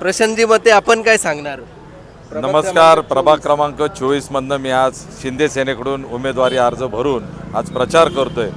प्रशांतजी मते आपण काय सांगणार? नमस्कार प्रभाग क्रमांक चोवीसमधनं मी आज शिंदे सेनेकडून उमेदवारी अर्ज भरून आज प्रचार करतोय.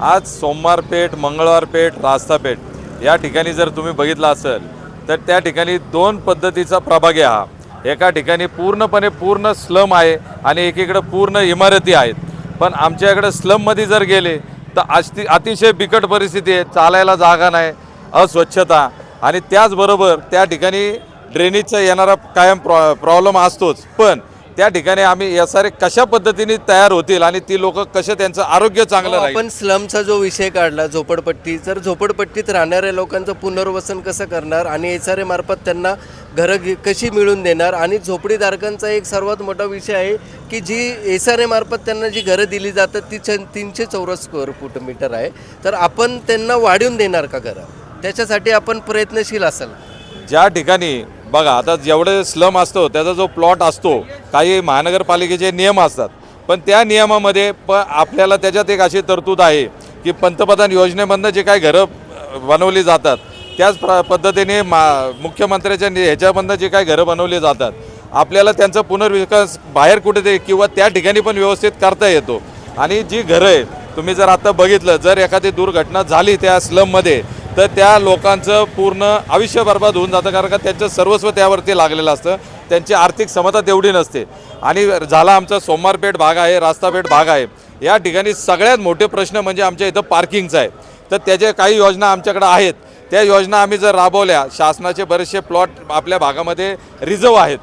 आज सोमवार पेठ मंगळवार पेठ रास्ता पेठ या ठिकाणी जर तुम्ही बघितलं असेल तर त्या ठिकाणी दोन पद्धतीचा प्रभाग आहे हा. एका ठिकाणी पूर्णपणे पूर्ण स्लम आहे आणि एकीकडे पूर्ण इमारती आहेत. पण आमच्या इकडे स्लममध्ये जर गेले तर अति अतिशय बिकट परिस्थिती आहे. चालायला जागा नाही अस्वच्छता. आणि त्याचबरोबर त्या ठिकाणी ड्रेनेजचा येणारा कायम प्रॉ प्रॉब्लेम असतोच. पण त्या ठिकाणी आम्ही एस आर कशा पद्धतीने तयार होतील आणि ती लोक कसे त्यांचं आरोग्य चांगलं हो, राहील? आपण स्लमचा जो विषय काढला झोपडपट्टी जर झोपडपट्टीत राहणाऱ्या लोकांचं पुनर्वसन कसं करणार आणि एस आर मार्फत त्यांना घरं कशी मिळून देणार? आणि झोपडीधारकांचा एक सर्वात मोठा विषय आहे की जी एस आर मार्फत त्यांना जी घरं दिली जातात ती तीनशे चौरस स्क्वेअर फूट मीटर आहे. तर आपण त्यांना वाढवून देणार का घरं? त्याच्यासाठी आपण प्रयत्नशील असाल. ज्या ठिकाणी बघा आता जेवढे स्लम असतो त्याचा जो प्लॉट असतो काही महानगरपालिकेचे नियम असतात. पण त्या नियमामध्ये प आपल्याला त्याच्यात एक अशी तरतूद आहे की पंतप्रधान योजनेमधनं जे काही घरं बनवली जातात त्याच प्र पद्धतीने मा मुख्यमंत्र्याच्या ह्याच्यामधनं जे काही घरं बनवली जातात आपल्याला त्यांचा पुनर्विकास बाहेर कुठेतरी किंवा त्या ठिकाणी पण व्यवस्थित करता येतो. आणि जी घरं आहेत तुम्ही जर आता बघितलं जर एखादी दुर्घटना झाली त्या स्लममध्ये तर त्या लोकांचं पूर्ण आयुष्य बर्बाद होऊन जातं कारण का त्यांचं सर्वस्व त्यावरती लागलेलं असतं. त्यांची आर्थिक क्षमता तेवढी नसते. आणि झाला आमचा सोमवारपेठ भाग आहे रास्तापेठ भाग आहे. या ठिकाणी सगळ्यात मोठे प्रश्न म्हणजे आमच्या इथं पार्किंगचा आहे. तर त्याच्या काही योजना आमच्याकडे आहेत. त्या योजना आम्ही जर राबवल्या शासनाचे बरेचसे प्लॉट आपल्या भागामध्ये रिझर्व आहेत.